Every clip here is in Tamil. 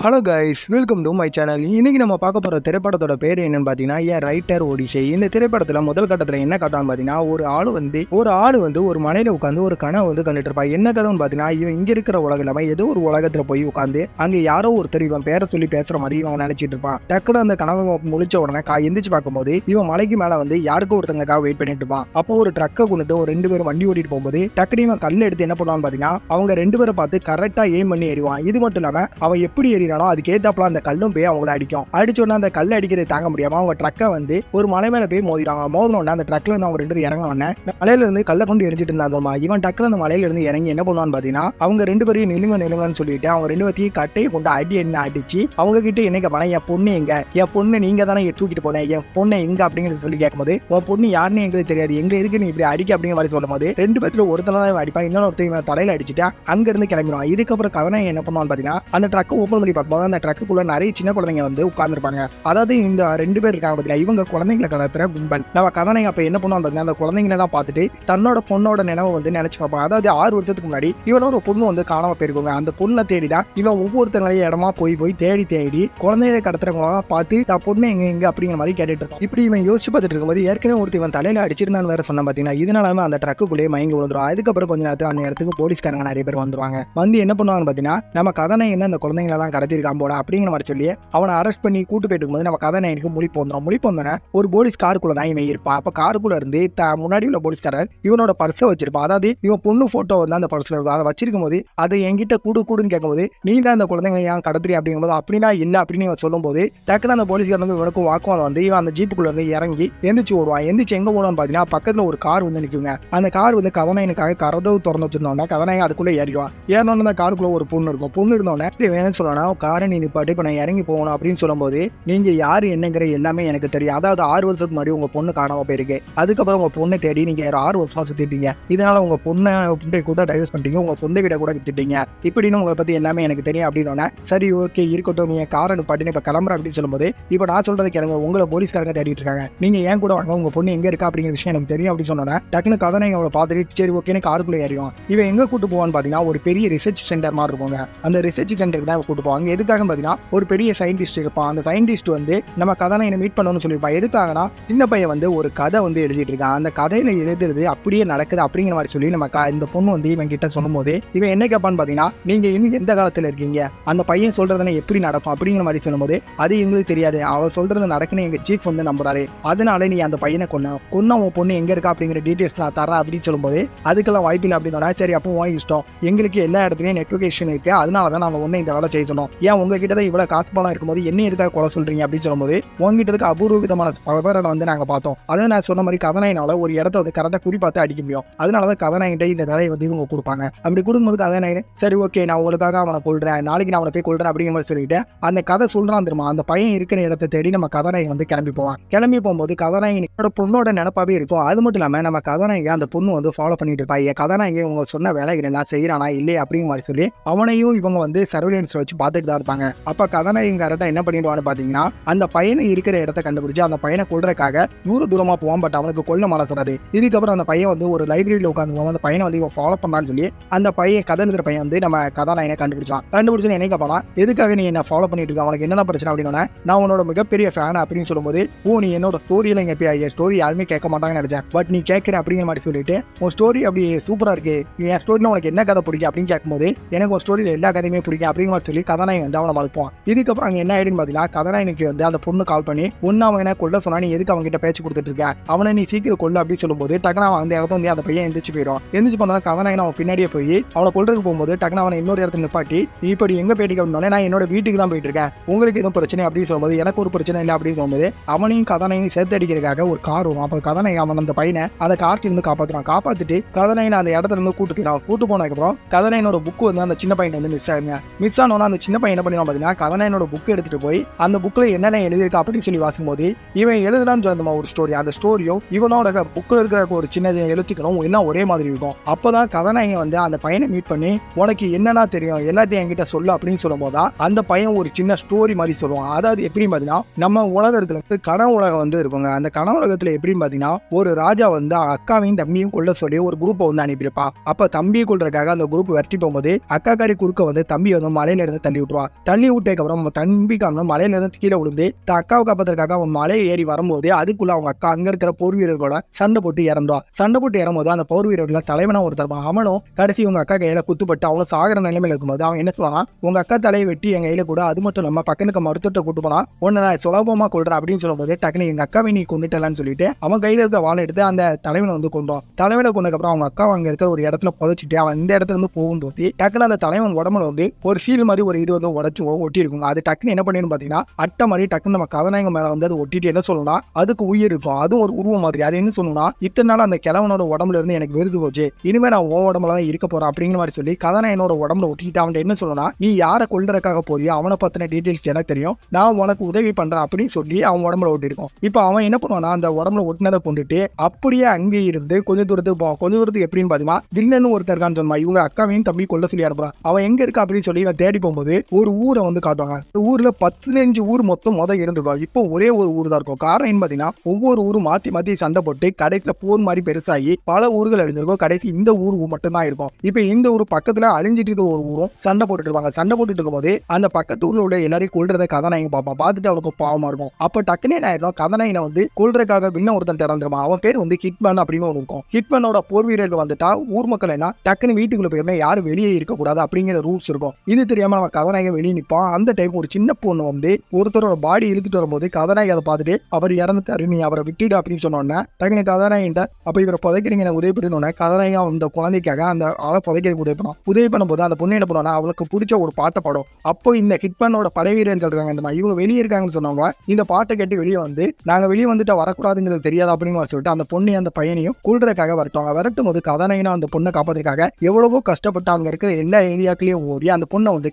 Hello guys welcome to my channel இன்றைக்கி நம்ம பார்க்க போகிற திரைப்படத்தோட பேர் என்னென்னு பார்த்தீங்கன்னா ஏன் ரைட்டர் ஒடிசை இந்த திரைப்படத்தில் முதல் கட்டத்தில் என்ன காட்டான்னு பார்த்தீங்கன்னா ஒரு ஆள் வந்து ஒரு ஆள் வந்து ஒரு மலையில் உட்காந்து ஒரு கனவு வந்து கண்டுட்டு இருப்பான். என்ன கனவுன்னு பார்த்தீங்கன்னா இவன் இங்கே இருக்கிற உலகம் இல்லாமல் ஏதோ ஒரு உலகத்தில் போய் உட்காந்து அங்கே யாரோ ஒருத்தர் இவன் பேரை சொல்லி பேசுகிற மாதிரி இவன் நினச்சிட்டு இருப்பான். டக்குனு அந்த கனவை முழிச்ச உடனே கா எந்திரிச்சு பார்க்கும்போது இவன் மலைக்கு மேலே வந்து யாருக்கும் ஒருத்தங்கக்காக வெயிட் பண்ணிட்டு இருப்பான். அப்போ ஒரு ட்ரக்கை கொண்டுட்டு ஒரு ரெண்டு பேரும் வண்டி ஓட்டிட்டு போகும்போது டக்குனு இவன் கல் எடுத்து என்ன பண்ணுவான்னு பார்த்தீங்கன்னா அவங்க ரெண்டு பேரை பார்த்து கரெக்டாக எய்ம் பண்ணி எறிவான் இது மட்டும் இல்லாமல் அவன் எப்படி ஏறினாலும் அதுக்கு ஏத்தாப்புல அந்த கல்லும் போய் அவங்கள அடிக்கும். அடிச்ச உடனே அந்த கல் அடிக்கிறதை தாங்க முடியாம அவங்க ட்ரக்கை வந்து ஒரு மலை மேல போய் மோதிடுவாங்க மோதின உடனே அந்த ட்ரக்ல இருந்து அவங்க ரெண்டு பேரும் இறங்க உடனே மலையில இருந்து கல்லை கொண்டு எரிஞ்சிட்டு இருந்தாங்க இவன் டக்குல அந்த மலையில இருந்து இறங்கி என்ன பண்ணுவான்னு பாத்தீங்கன்னா அவங்க ரெண்டு பேரையும் நிலுங்க நிலுங்கன்னு சொல்லிட்டு அவங்க ரெண்டு பேர்த்தையும் கட்டையை கொண்டு அடி என்ன அடிச்சு அவங்க கிட்ட என்னைக்கு கேட்பானா என் பொண்ணு எங்க? என் பொண்ணு நீங்க தானே தூக்கிட்டு போனேன் என் பொண்ணு எங்க? அப்படிங்கறத சொல்லி கேட்கும்போது உன் பொண்ணு யாருன்னு எங்களுக்கு தெரியாது. எங்க இருக்கு நீ இப்படி அடிக்க? அப்படிங்கிற மாதிரி சொல்லும் போது ரெண்டு பேத்துல ஒருத்தன தான் அடிப்பான். இன்னொரு ஒருத்தர் தலையில அடிச்சுட்டா அங்க இருந்து கிளம்பிடுவான். இதுக்கப்புறம் கவனம் என்ன பண்ணுவான்னு பாத்தீங்கன்னா அந்த ட்ரக்கை ஓப்பன் பண்ணி பார்க்கும்போது அந்த ட்ரக்குள்ள நிறைய சின்ன குழந்தைங்க வந்து உட்கார்ந்துருப்பாங்க அதாவது இந்த ரெண்டு பேர் இருக்காங்க பார்த்தீங்கன்னா இவங்க குழந்தைங்களை கடத்துற கும்பல். நம்ம கதனை அப்ப என்ன பண்ணுவாங்க பார்த்தீங்கன்னா அந்த குழந்தைங்களெல்லாம் பார்த்துட்டு தன்னோட பொண்ணோட நினைவை வந்து நினைச்சு பார்ப்பாங்க. அதாவது ஆறு வருஷத்துக்கு முன்னாடி இவனோட பொண்ணு வந்து காணாம போயிருக்காங்க. அந்த பொண்ணை தேடி தான் இவன் ஒவ்வொருத்தங்களையும் இடமா போய் போய் தேடி தேடி குழந்தைகளை கடத்துறவங்க பார்த்து தான் பொண்ணு எங்க எங்க அப்படிங்கிற மாதிரி கேட்டுட்டு இருப்பான். இப்படி இவன் யோசிச்சு பார்த்துட்டு இருக்கும்போது ஏற்கனவே ஒருத்தர் இவன் தலையில அடிச்சிருந்தான்னு வேற சொன்ன பார்த்தீங்கன்னா இதனால அந்த ட்ரக்குள்ளேயே மயங்கி விழுந்துரும். அதுக்கப்புறம் கொஞ்ச நேரத்தில் அந்த இடத்துக்கு போலீஸ்காரங்க நிறைய பேர் வந்துருவாங்க. வந்து என்ன பண்ணுவாங்க பார்த்தீங்கன்னா நம்ம கதனை என்ன அந்த குழந்தைங்களெல்லாம் கடத்திருக்கான் போல அப்படிங்கிற மாதிரி சொல்லி அவனை அரெஸ்ட் பண்ணி கூட்டு போயிட்டு இருக்கும்போது நம்ம கதாநாயகனுக்கு முழிப்பு வந்துடும் முழிப்பு வந்தோன்னே ஒரு போலீஸ் காருக்குள்ள தான் இவன் இருப்பான். அப்போ காருக்குள்ள இருந்து த முன்னாடி உள்ள போலீஸ்காரர் இவனோட பர்ஸை வச்சிருப்பான். அதாவது இவன் பொண்ணு போட்டோ வந்து அந்த பர்ஸில் இருக்கும். அதை வச்சிருக்கும் போது அதை என்கிட்ட கூடு கூடுன்னு கேட்கும்போது நீ தான் அந்த குழந்தைங்க ஏன் கடத்துறி அப்படிங்கும்போது அப்படின்னா இல்லை அப்படின்னு இவன் சொல்லும்போது டக்குனு அந்த போலீஸ்காரன் வந்து இவனுக்கும் வாக்குவாதம் வந்து இவன் அந்த ஜீப்புக்குள்ள இருந்து இறங்கி எந்திரிச்சு ஓடுவான். எந்திரிச்சு எங்க ஓடுவான்னு பார்த்தீங்கன்னா பக்கத்துல ஒரு கார் வந்து நிற்குங்க அந்த கார் வந்து கதநாயனுக்காக கரதவு திறந்து வச்சிருந்தோன்னா கதநாயகன் அதுக்குள்ளே ஏறிடுவான். ஏறினோன்னு அந்த காருக்குள்ள ஒரு பொண்ணு இருக்கும். பொண்ணு இருந்தோடனே வேணும்னு சொல்லணும் காரை நீ நிப்பாட்டு இப்போ நான் இறங்கி போகணும் அப்படின்னு சொல்லும்போது நீங்கள் யார் என்னங்கிற எல்லாமே எனக்கு தெரியும். அதாவது ஆறு வருஷத்துக்கு முன்னாடி உங்கள் பொண்ணு காணாமல் போயிருக்கு. அதுக்கப்புறம் உங்கள் பொண்ணை தேடி நீங்கள் ஒரு ஆறு வருஷமாக சுற்றிட்டீங்க இதனால் உங்கள் பொண்ணை கூட டைவர்ஸ் பண்ணிட்டீங்க. உங்கள் சொந்த வீட கூட வித்துட்டீங்க. இப்படின்னு உங்களை பற்றி எல்லாமே எனக்கு தெரியும் அப்படின்னு சரி ஓகே இருக்கட்டும் நீங்கள் காரை நிப்பாட்டின்னு இப்போ கிளம்புற அப்படின்னு சொல்லும்போது இப்போ நான் சொல்கிறதுக்கு கேளுங்க. உங்களை போலீஸ்காரங்க தேடிட்டு இருக்காங்க. நீங்கள் ஏன் கூட வாங்க? உங்கள் பொண்ணு எங்கே இருக்கா அப்படிங்கிற விஷயம் எனக்கு தெரியும் அப்படின்னு சொன்னோன்னே டக்குனு கதனை அவளை பார்த்துட்டு சரி ஓகேன்னு காருக்குள்ளே ஏறியும் இவன் எங்கே கூட்டு போவான்னு பார்த்தீங்கன்னா ஒரு பெரிய ரிசர்ச் சென்டர் மாதிரி இருக்குங்க. அந்த ரிசர்ச் சென்டருக்கு தான் கூட்டு போவாங்க. எதுக்காக பாத்தீங்கன்னா ஒரு பெரிய சயின்டிஸ்ட் இருப்பான். அந்த சயின்டிஸ்ட் வந்து நம்ம கதனை என்னை மீட் பண்ணணும்னு சொல்லியிருப்பான். எதுக்காகனா சின்ன பையன் வந்து ஒரு கதை வந்து எழுதிட்டு இருக்கான். அந்த கதையில எழுதுறது அப்படியே நடக்குது அப்படிங்கிற மாதிரி சொல்லி நம்ம இந்த பொண்ணு வந்து இவன் கிட்ட சொல்லும்போது இவன் என்ன கேட்பான்னு பாத்தீங்கன்னா நீங்க இன்னும் எந்த காலத்துல இருக்கீங்க? அந்த பையன் சொல்றதுனா எப்படி நடக்கும்? அப்படிங்கிற மாதிரி சொல்லும்போது அது எங்களுக்கு தெரியாது. அவன் சொல்றது நடக்குன்னு எங்க சீஃப் வந்து நம்புறாரு. அதனால நீ அந்த பையனை கொன்ன. கொன்ன உன் பொண்ணு எங்க இருக்கா? அப்படிங்கிற டீடைல்ஸ் நான் தரேன் அப்படின்னு சொல்லும்போது அதுக்கெல்லாம் வாய்ப்பு இல்லை அப்படின்னு சரி அப்போ வாங்கி இஷ்டம். எங்களுக்கு எல்லா இடத்துலயும் நெட்வொகேஷன் இருக்கு. அதனால தான் நாங்கள் ஒன்றும் இந்த வேலை செய்ய சொன்னோம். ஏன் உங்ககிட்ட தான் இவ்வளோ காசு பணம் இருக்கும்போது என்ன எதுக்காக கொலை சொல்றீங்க அப்படின்னு சொல்லும்போது உங்ககிட்ட இருக்க அபூர்வ விதமான பவரை வந்து நாங்கள் பார்த்தோம். அதை நான் சொன்ன மாதிரி கதநாயனால ஒரு இடத்த வந்து கரெக்டாக குறி பார்த்து அடிக்க முடியும். அதனால தான் கதநாயகிட்ட இந்த வேலையை வந்து இவங்க கொடுப்பாங்க. அப்படி கொடுக்கும்போது கதாநாயகன் சரி ஓகே நான் உங்களுக்காக அவனை கொள்றேன் நாளைக்கு நான் அவனை போய் கொள்றேன் அப்படிங்கிற மாதிரி சொல்லிட்டு அந்த கதை சொல்றான் தெரியுமா? அந்த பையன் இருக்கிற இடத்தை தேடி நம்ம கதாநாயகன் வந்து கிளம்பி போவான். கிளம்பி போகும்போது கதாநாயகனோட பொண்ணோட நினப்பாவே இருக்கும். அது மட்டும் இல்லாமல் நம்ம கதாநாயகன் அந்த பொண்ணு வந்து ஃபாலோ பண்ணிட்டு இருப்பா. என் கதாநாயகன் இவங்க சொன்ன வேலைகள் என்ன செய்யறானா இல்லையே அப்படிங்கிற மாதிரி சொல்லி அவனையும் இவங்க வந்து சர்வேலன்ஸ் வச்சு பார்த்துட்டு தான் இருப்பாங்க. அப்போ கதாநாயகன் கரெக்டாக என்ன பண்ணிடுவான்னு பார்த்தீங்கன்னா அந்த பையனை இருக்கிற இடத்த கண்டுபிடிச்சு அந்த பையனை கொள்றதுக்காக தூர தூரமாக போவான். பட் அவனுக்கு கொல்ல மனசுறது இதுக்கப்புறம் அந்த பையன் வந்து ஒரு லைப்ரரியில் உட்காந்து அந்த பையனை வந்து இவன் ஃபாலோ பண்ணான்னு சொல்லி அந்த பையன் கதை எழுதுற பையன் வந்து நம்ம கதாநாயகனை கண்டுபிடிச்சான். கண்டுபிடிச்சு நினைக்க கேட்பானா எதுக்காக நீ என்ன ஃபாலோ பண்ணிட்டு இருக்க? அவனுக்கு என்ன பிரச்சனை அப்படின்னா நான் உன்னோட மிகப்பெரிய ஃபேன் அப்படின்னு சொல்லும்போது ஓ நீ என்னோட ஸ்டோரியில இங்கே என் ஸ்டோரி யாருமே கேட்க மாட்டாங்கன்னு நினைச்சேன். பட் நீ கேட்குற அப்படிங்கிற மாதிரி சொல்லிட்டு உன் ஸ்டோரி அப்படி சூப்பராக இருக்கு. என் ஸ்டோரியில் உனக்கு என்ன கதை பிடிக்கும்? அப்படின்னு கேட்கும்போது எனக்கு ஒரு ஸ்டோரியில் எல்லா கதையுமே பிடிக்கும் அப்படிங்கிற மாதிரி சொல்லி கதாநாயகன் வந்து அவனை மறுப்பான். இதுக்கப்புறம் அங்கே என்ன ஆயிடுன்னு பார்த்தீங்கன்னா கதாநாயகனுக்கு வந்து அந்த பொண்ணு கால் பண்ணி ஒன்று அவன் என்ன கொல்ல சொன்னா நீ எதுக்கு அவன்கிட்ட பேச்சு கொடுத்துட்டு இருக்க? அவனை நீ சீக்கிரம் கொல்ல அப்படின்னு சொல்லும்போது டக்குனு அவன் அந்த இடத்துல வந்து அந்த பையன் எந்திரிச்சு போயிடும் எந்திரிச்சு போனா கதாநாயகன் அவன் பின்னாடியே போய் அவனை கொள்றதுக்கு போகும்போது டக்குனு அவனை இன்னொரு இடத்துல நிப்பாட்டி நீ இப்படி எங்க போயிட்டு அப்படின்னோடனே நான் என்னோட வீட்டுக்கு தான் போயிட்டு இருக்கேன். உங்களுக்கு எதுவும் பிரச்சனை அப்படின்னு சொல்லும்போது எனக்கு ஒரு பிரச்சனை இல்லை அப்படின்னு சொல்லும்போது அவனையும் கதாநாயகனையும் சேர்த்து அடிக்கிறதுக்காக ஒரு கார் வரும். அப்போ கதாநாயகன் அவன் அந்த பையனை அந்த கார்ல இருந்து காப்பாற்றுறான் காப்பாத்திட்டு கதாநாயகன் அந்த இடத்துல இருந்து கூட்டு போயிடும் கூட்டு போனதுக்கப்புறம் கதாநாயகனோட புக்கு வந்து அந்த சின்ன பையன் வந்து மிஸ் ஆகுங்க. மிஸ் ஆனோன்னா அந்த சின்ன பையன் என்ன பண்ணிடுவான் பார்த்தீங்கன்னா கதாநாயகனோட புக் எடுத்துட்டு போய் அந்த புக்கில் என்னென்ன எழுதியிருக்கா அப்படின்னு சொல்லி வாசிக்கும்போது இவன் எழுதுனான்னு சொன்னமா ஒரு ஸ்டோரி அந்த ஸ்டோரியும் இவனோட புக்கில் இருக்கிற ஒரு சின்ன எழுத்துக்களும் என்ன ஒரே மாதிரி இருக்கும். அப்போதான் கதாநாயகன் வந்து அந்த பையனை மீட் பண்ணி உனக்கு என்னென்ன தெரியும் எல்லாத்தையும் என்கிட்ட சொல்லு அப்படின்னு சொல்லும்போது தான் அந்த பையன் ஒரு சின்ன ஸ்டோரி மாதிரி சொல்லுவான். அதாவது எப்படின்னு பார்த்தீங்கன்னா நம்ம உலகத்துல கனவு உலகம் வந்து இருக்குங்க. அந்த கனவு உலகத்தில் எப்படின்னு பார்த்தீங்கன்னா ஒரு ராஜா வந்து அக்காவையும் தம்பியும் கொள்ள சொல்லி ஒரு குரூப்பை வந்து அனுப்பியிருப்பான். அப்போ தம்பியை கொள்றதுக்காக அந்த குரூப் வெட்டி போகும்போது அக்காக்காரி குறுக்க வந்து தம்பி வந்து மலையில இருந்து தள்ளி விட்டுருவா தள்ளி விட்டதுக்கப்புறம் நம்ம தம்பி காரணம் மலையில இருந்து கீழே விழுந்து தான் அக்காவை காப்பதற்காக அவன் மலையை ஏறி வரும்போது அதுக்குள்ள அவங்க அக்கா அங்க இருக்கிற போர் வீரர்களோட சண்டை போட்டு இறந்துவா சண்டை போட்டு இறங்கும்போது அந்த போர் வீரர்கள தலைவனா ஒருத்தர் அவனும் கடைசி உங்க அக்கா கையில குத்துப்பட்டு அவனும் சாகர நிலைமையில இருக்கும்போது அவன் என்ன சொல்லுவான் உங்க அக்கா தலையை வெட்டி என் கையில கூட. அது மட்டும் நம்ம பக்கத்துக்கு மருத்துவத்தை கூட்டு போனா உன்னை நான் சுலபமா கொள்றேன் அப்படின்னு சொல்லும்போது டக்குனு எங்க அக்காவை நீ கொண்டுட்டலான்னு சொல்லிட்டு அவன் கையில இருக்க வாழை எடுத்து அந்த தலைவனை வந்து கொண்டான் தலைவனை கொண்டதுக்கப்புறம் அவங்க அக்கா அங்க இருக்கிற ஒரு இடத்துல புதைச்சிட்டு அவன் இந்த இடத்துல இருந்து போகும்போது டக்குனு அந்த தலைவன் உடம்புல வந்து ஒரு சீல் மாதிரி ஒரு இது வந்து உடச்சு ஒட்டி இருக்கும் அது டக்குன்னு என்ன பண்ணிருன்னு பாத்தீங்கன்னா அட்டை மாதிரி டக்குன்னு நம்ம கதாநாயகம் மேல வந்து அது ஒட்டிட்டு என்ன சொல்லணும்னா அதுக்கு உயிர் இருக்கும். அதுவும் ஒரு உருவம் மாதிரி. அது என்ன சொல்லணும்னா இத்தனை நாள் அந்த கிழவனோட உடம்புல இருந்து எனக்கு விருது போச்சு. இனிமே நான் உன் உடம்புல தான் இருக்க போறேன் அப்படிங்கிற மாதிரி சொல்லி கதாநாயகனோட உடம்புல ஒட்டிட்டு அவன் என்ன சொல்லணும்னா நீ யாரை கொள்றதுக்காக போறியோ அவனை பத்தின டீடைல்ஸ் எனக்கு தெரியும். நான் உனக்கு உதவி பண்றேன் அப்படின்னு சொல்லி அவன் உடம்புல ஒட்டிருக்கும் இப்போ அவன் என்ன பண்ணுவானா அந்த உடம்புல ஒட்டினதை கொண்டுட்டு அப்படியே அங்கே இருந்து கொஞ்சம் தூரத்துக்கு போவான் கொஞ்சம் தூரத்துக்கு எப்படின்னு பாத்தீங்கன்னா வில்லன்னு ஒருத்தர் இருக்கான்னு சொன்னா இவங்க அக்காவையும் தம்பி கொள்ள சொல்லி அனுப்புறான். அவன் எங்க இருக்கா அப்படின்னு சொல்லி இவன் தேடி போகும்போது ஒரு ஊரை வந்து காட்டுவாங்க. இந்த ஊர்ல பதினஞ்சு ஊர் மொத்தம் மொதல் இருந்துருக்கும் இப்போ ஒரே ஒரு ஊர் தான் இருக்கும். காரணம் என்ன பாத்தீங்கன்னா ஒவ்வொரு ஊரும் மாத்தி மாத்தி சண்டை போட்டு கடைசியில போர் மாதிரி பெருசாகி பல ஊர்கள் அழிஞ்சிருக்கும். கடைசி இந்த ஊர் மட்டும்தான் இருக்கும். இப்போ இந்த ஊர் பக்கத்துல அழிஞ்சிட்டு இருக்க ஒரு ஊரும் சண்டை போட்டுட்டு இருப்பாங்க. சண்டை போட்டுட்டு இருக்கும்போது அந்த பக்கத்து ஊர்ல உள்ள எல்லாரையும் கொள்றத கதாநாயகன் பார்ப்பான். பார்த்துட்டு அவனுக்கு பாவமா இருக்கும். அப்ப டக்குனே என்ன ஆயிடும் கதாநாயகனை வந்து கொள்றதுக்காக விண்ண ஒருத்தன் திறந்துருமா அவன் பேர் வந்து ஹிட்மேன் அப்படின்னு ஒன்று இருக்கும். ஹிட்மேனோட போர் வீரர்கள் வந்துட்டா ஊர் மக்கள் என்ன? டக்குன்னு வீட்டுக்குள்ள போயிருந்தா யாரும் வெளியே இருக்கக்கூடாது அப்படிங்கிற ரூல்ஸ் இருக்கும். இது தெரியாம நம்ம கதாநாயகன் வெளியே நிற்பான் அந்த டைம் ஒரு சின்ன பொண்ணு வந்து ஒருத்தரோட பாடி இழுத்துட்டு வரும்போது கதாநாயகன் அதை பார்த்துட்டு அவர் இறந்துட்டாரு நீ அவரை விட்டுடு அப்படின்னு சொன்னோன்னே டக்குனு கதாநாயகிட்ட அப்போ இவரை புதைக்கிறீங்க எனக்கு உதவி பண்ணணும்னா கதாநாயகன் அந்த குழந்தைக்காக அந்த ஆளை புதைக்கிறதுக்கு உதவி பண்ணும் உதவி பண்ணும்போது அந்த பொண்ணு என்ன பண்ணுவானா அவளுக்கு பிடிச்ச ஒரு பாட்டை பாடும். அப்போ இந்த ஹிட்மேனோட படை வீரர்கள் இருக்காங்க இந்த இவங்க வெளியே இருக்காங்கன்னு சொன்னவங்க இந்த பாட்டை கேட்டு வெளியே வந்து நாங்கள் வெளியே வந்துட்டு வரக்கூடாதுங்கிறது தெரியாது? அப்படின்னு சொல்லிட்டு அந்த பொண்ணு அந்த பையனையும் கூடுறதுக்காக வரட்டுவாங்க. வரட்டும் போது கதாநாயகனா அந்த பொண்ணை காப்பாத்துறதுக்காக எவ்வளவோ கஷ்டப்பட்டு அங்கே இருக்கிற எல்லா ஏரியாக்களையும் ஓடி அந்த பொண்ணை வந்து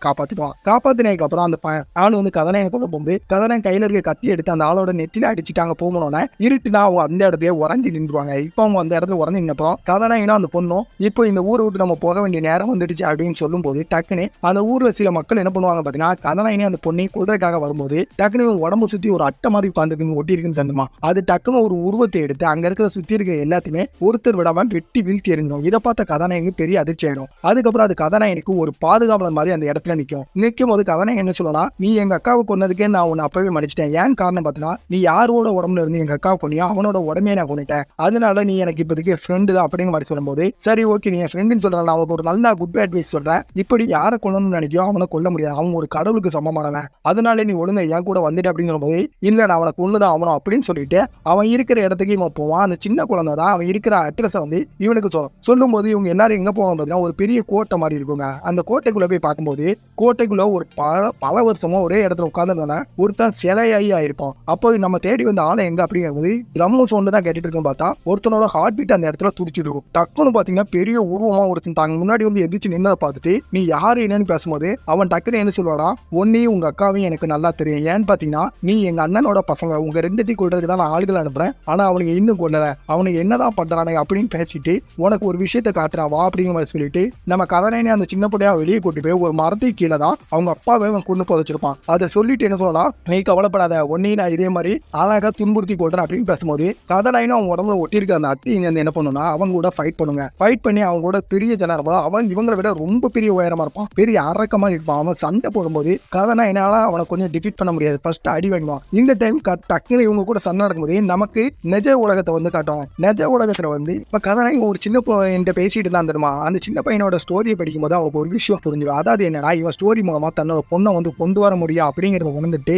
காப்பாத்திடுவான் காப்பாத்தினதுக்கு அப்புறம் அந்த ஆள் வந்து கதனையை கொண்டு போகும்போது கதனை கையில இருக்க கத்தி எடுத்து அந்த ஆளோட நெத்தில அடிச்சுட்டாங்க போகணும்னா இருட்டுனா அவங்க அந்த இடத்துல உறைஞ்சி நின்றுவாங்க இப்போ அவங்க அந்த இடத்துல உறைஞ்சி நின்னப்போ கதனையினா அந்த பொண்ணும் இப்போ இந்த ஊரை விட்டு நம்ம போக வேண்டிய நேரம் வந்துடுச்சு அப்படின்னு சொல்லும்போது டக்குன்னு அந்த ஊர்ல சில மக்கள் என்ன பண்ணுவாங்க பாத்தீங்கன்னா கதாநாயகனே அந்த பொண்ணை குதிரைக்காக வரும்போது டக்குன்னு உடம்பு சுத்தி ஒரு அட்டை மாதிரி உட்காந்துருக்கு ஒட்டி இருக்குன்னு சந்தமா அது டக்குன்னு ஒரு உருவத்தை எடுத்து அங்க இருக்கிற சுத்தி இருக்கிற எல்லாத்தையுமே ஒருத்தர் விடாம வெட்டி வீழ்த்தி எறிஞ்சிடும். இதை பார்த்த கதாநாயகனுக்கு பெரிய அதிர்ச்சி ஆயிடும். அதுக்கப்புறம் அது கதாநாயகனுக்கு ஒரு பாதுகாவலர் மாதிரி அந்த இடத்துல நிற்கும் நிற்கும் போது கதனை என்ன சொல்லணும்னா நீ எங்க அக்காவை கொன்னதுக்கே நான் உன்னை அப்பவே மன்னிச்சிட்டேன். ஏன் காரணம் பார்த்தீங்கன்னா நீ யாரோட உடம்புல இருந்து எங்க அக்காவை கொன்னியோ அவனோட உடம்பே நான் கொண்டுட்டேன் அதனால நீ எனக்கு இப்போதைக்கு ஃப்ரெண்டு தான் அப்படிங்கிற மாதிரி சொல்லும்போது சரி ஓகே நீ என் ஃப்ரெண்டுன்னு சொல்றேன். நான் அவனுக்கு ஒரு நல்ல குட் அட்வைஸ் சொல்றேன். இப்படி யாரை கொள்ளணும்னு நினைக்கியோ அவனை கொல்ல முடியாது. அவன் ஒரு கடவுளுக்கு சமமானவன். அதனால நீ ஒழுங்கா என் கூட வந்துட்டு அப்படின்னு சொல்லும்போது இல்ல நான் அவனை கொண்டுதான் அவனும் அப்படின்னு சொல்லிட்டு அவன் இருக்கிற இடத்துக்கு இவன் போவான். அந்த சின்ன குழந்தை தான். அவன் இருக்கிற அட்ரஸை வந்து இவனுக்கு சொல்லும் சொல்லும்போது இவங்க எல்லாரும் எங்க போவாங்க பார்த்தீங்கன்னா ஒரு பெரிய கோட்டை மாதிரி இருக்குங்க. அந்த கோட்டைக்குள்ள போய் பார்க்கும்போது கோட்டை கோட்டைக்குள்ள ஒரு பல பல வருஷமா ஒரே இடத்துல உட்காந்துருந்தானே ஒருத்தன் சிலையாகி ஆயிருப்பான். அப்போ நம்ம தேடி வந்த ஆளை எங்க அப்படிங்கும்போது ட்ரம் சவுண்டு தான் கேட்டுட்டு இருக்கோம் பார்த்தா ஒருத்தனோட ஹார்ட் பீட் அந்த இடத்துல துடிச்சிட்டு இருக்கும். டக்குன்னு பாத்தீங்கன்னா பெரிய உருவமா ஒருத்தன் தாங்க முன்னாடி வந்து எதிர்த்து நின்னதை பார்த்துட்டு நீ யாரு என்னன்னு பேசும்போது அவன் டக்குன்னு என்ன சொல்லுவாடா ஒன்னையும் உங்க அக்காவையும் எனக்கு நல்லா தெரியும். ஏன்னு பாத்தீங்கன்னா நீ எங்க அண்ணனோட பசங்க உங்க ரெண்டுத்தையும் கொள்றதுக்கு தான் நான் ஆளுகள் அனுப்புறேன். ஆனா அவனுக்கு இன்னும் கொள்ளல அவனுக்கு என்னதான் பண்ணுறானுங்க அப்படின்னு பேசிட்டு உனக்கு ஒரு விஷயத்தை காட்டுறான் வா அப்படிங்கிற மாதிரி சொல்லிட்டு நம்ம கதனைனே அந்த சின்ன பிள்ளையா வெளியே கூட்டி போய் ஒரு மரத்துக்கு கீழே தான் அவங்க அப்பாவே அவன் கொண்டு புதைச்சிருப்பான் அதை சொல்லிட்டு என்ன சொல்லலாம் நீ கவலைப்படாத ஒன்னையும் நான் இதே மாதிரி அழகா துன்புறுத்தி கொள்றேன் அப்படின்னு பேசும்போது கதனைனும் அவன் உடம்புல ஒட்டியிருக்க அந்த அட்டி இங்க வந்து என்ன பண்ணுனா அவங்க கூட ஃபைட் பண்ணுங்க. ஃபைட் பண்ணி அவங்க கூட பெரிய ஜனம் இருப்பான் அவன் இவங்களை விட ரொம்ப பெரிய உயரமா இருப்பான். பெரிய அரக்கமா இருப்பான். அவன் சண்டை போடும்போது கதனா என்னால அவனை கொஞ்சம் டிஃபீட் பண்ண முடியாது. ஃபர்ஸ்ட் அடி வாங்குவான் இந்த டைம் டக்குனு இவங்க கூட சண்டை நடக்கும்போது நமக்கு நிஜ உலகத்தை வந்து காட்டுவாங்க நிஜ உலகத்துல வந்து இப்ப கதனா ஒரு சின்ன பையன்கிட்ட பேசிட்டு தான் தெரியுமா? அந்த சின்ன பையனோட ஸ்டோரியை படிக்கும்போது அவனுக்கு ஒரு விஷயம் புரிஞ்சிடும். அதாவது என்னன்னா இவன் ஸ்டோரி மூலமா தன்னோட பொண்ணை வந்து கொண்டு வர முடியும் அப்படிங்கிறத உணர்ந்துட்டு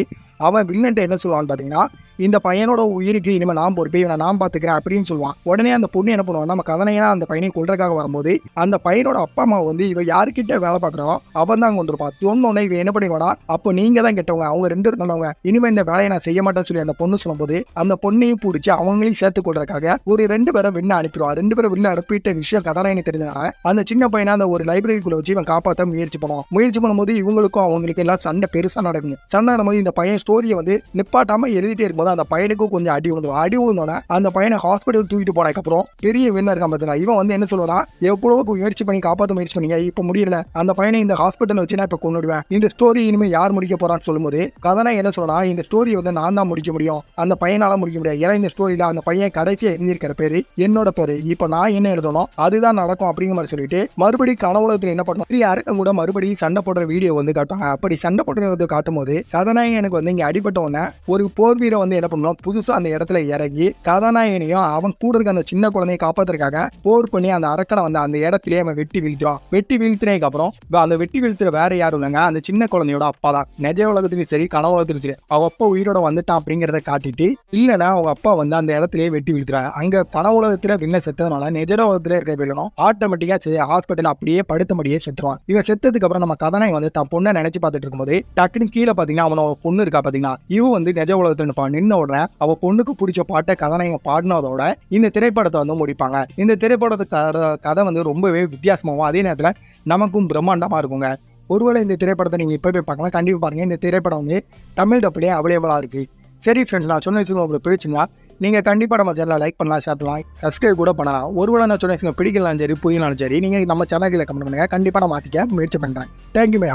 அவன் வில்லன்ட்ட என்ன சொல்லுவான்னு பார்த்தீங்கன்னா இந்த பையனோட உயிருக்கு இனிமேல் நான் பொறுப்பே இவனை நான் பார்த்துக்கிறேன் அப்படின்னு சொல்லுவான். உடனே அந்த பொண்ணு என்ன பண்ணுவான் நம்ம கதனையா அந்த பையனை கொள்றதுக்காக வரும்போது அந்த பையனோட அப்பா அம்மா வந்து இவன் யாருக்கிட்ட வேலை பார்க்குறோம் அவன் தான் கொண்டு இருப்பான். தொன்னொன்னே இவன் என்ன பண்ணிடுவானா அப்போ நீங்க தான் கெட்டவங்க அவங்க ரெண்டு பேரும் நல்லவங்க இனிமேல் இந்த வேலையை நான் செய்ய மாட்டேன்னு சொல்லி அந்த பொண்ணு சொல்லும்போது அந்த பொண்ணையும் பிடிச்சி அவங்களையும் சேர்த்து கொள்றதுக்காக ஒரு ரெண்டு பேரை விண்ண அனுப்பிடுவான் ரெண்டு பேரும் விண்ண அனுப்பிட்ட விஷயம் கதாநாயகனுக்கு தெரிஞ்சனால அந்த சின்ன பையனை அந்த ஒரு லைப்ரரிக்குள்ள வச்சு இவன் காப்பாற்ற முயற்சி பண்ணுவான். முயற்சி பண்ணும்போது இவங்களுக்கும் அவங்களுக்கு எல்லாம் சண்டை பெருசா நடக்கும் சண்டை நடக்கும்போது இந்த பையன் ஸ்டோரியை வந்து நிப்பாட்டாம எழுதிட்டே இருக்கும்போது அந்த பையனுக்கும் கொஞ்சம் அடி விழுந்துடும் அடி விழுந்தோன்னே அந்த பையனை ஹாஸ்பிட்டல் தூக்கிட்டு போனதுக்கப்புறம் பெரிய வின்னர் இருக்கான் இவன் வந்து என்ன சொல்லுவான் எவ்வளோ முயற்சி பண்ணி காப்பாற்ற முயற்சி பண்ணீங்க. இப்போ முடியல. அந்த பையனை இந்த ஹாஸ்பிட்டல் வச்சு நான் இப்போ கொண்டுடுவேன் இந்த ஸ்டோரி இனிமேல் யார் முடிக்க போறான்னு சொல்லும்போது கதனா என்ன சொல்லலாம் இந்த ஸ்டோரி வந்து நான் தான் முடிக்க முடியும். அந்த பையனால முடிக்க முடியாது. ஏன்னா இந்த ஸ்டோரியில அந்த பையன் கடைசியாக எழுதியிருக்கிற பேரு என்னோட பேரு. இப்போ நான் என்ன எழுதணும்? அதுதான் நடக்கும். அப்படிங்கிற மாதிரி சொல்லிட்டு மறுபடியும் கனவுலகத்தில் என்ன பண்ணணும் யாருக்கும் கூட மறுபடியும் சண்டை போடுற வீடியோ வந்து காட்டுவாங்க. அப்படி சண்டை போடுறது காட்டும் போது கதாநாயகனுக்கு வந்து இங்கே அடிபட்ட உடனே ஒரு போர் வீரர் வந்து என்ன பண்ணணும் புதுசாக அந்த இடத்துல இறங்கி கதாநாயகனையும் அவன் கூட இருக்க அந்த சின்ன குழந்தையை காப்பாத்துறதுக்காக போர் பண்ணி அந்த அரக்கனை வந்து அந்த இடத்துலயே அவன் வெட்டி வீழ்த்திடும் வெட்டி வீழ்த்தினதுக்கு அப்புறம் அந்த வெட்டி வீழ்த்துற வேற யாரும் இல்லைங்க. அந்த சின்ன குழந்தையோட அப்பா தான். நிஜ உலகத்திலும் சரி கனவு உலகத்திலும் சரி அவன் அப்பா உயிரோட வந்துட்டான் அப்படிங்கிறத காட்டிட்டு இல்லைன்னா அவங்க அப்பா வந்து அந்த இடத்துலயே வெட்டி வீழ்த்துறாங்க அங்க கனவு உலகத்துல வில்ல செத்ததுனால நிஜ உலகத்துல இருக்கிற வில்லனும் ஆட்டோமேட்டிக்கா சரி ஹாஸ்பிட்டல் அப்படியே படுத்தபடியே செத்துருவான். இவன் செத்ததுக்கு அப்புறம் நம்ம கதாநாயகன் வந்து தன் பொண்ணை நினைச்சு பார்த்துட்டு இருக்கும்போது டக்குன்னு கீழே பாத்தீங்கன்னா அவனோட பொண்ணு இருக்கா பாத்தீங்கன்னா இவன் வந்து நிஜ உலகத்துல நிற்பான் நின்ன உடனே அவ பொண்ணுக்கு பிடிச்ச பாட்டை கதாநாயகன் பாடினதோட இந்த திரைப்படத்தை வந்து முடிப்பாங்க. இந்த திரைப்படத்துக்கு கதை- கதை வந்து ரொம்பவே வித்தியாசமாகவும் அதே நேரத்தில் நமக்கும் பிரம்மாண்டமாக இருக்குங்க. ஒருவேளை இந்த திரைப்படத்தை நீங்கள் இப்போ போய் பார்க்கலாம். கண்டிப்பாக பாருங்கள் இந்த திரைப்படம் வந்து தமிழ் டப்புலேயே அவைலபிளாக இருக்குது சரி ஃப்ரெண்ட்ஸ் நான் சொன்ன விஷயம் உங்களுக்கு பிடிச்சுன்னா நீங்கள் கண்டிப்பாக நம்ம சேனலை லைக் பண்ணலாம் ஷேர் பண்ணலாம் சப்ஸ்கிரைப் கூட பண்ணலாம். ஒருவேளை நான் சொன்ன விஷயம் பிடிக்கலாம் சரி புரியலாம் சரி நீங்கள் நம்ம சேனலில் கமெண்ட் பண்ணுங்கள் கண்டிப்பாக நான் மாற்றிக்க முயற்சி பண்ணுறேன் தேங்க்யூ மை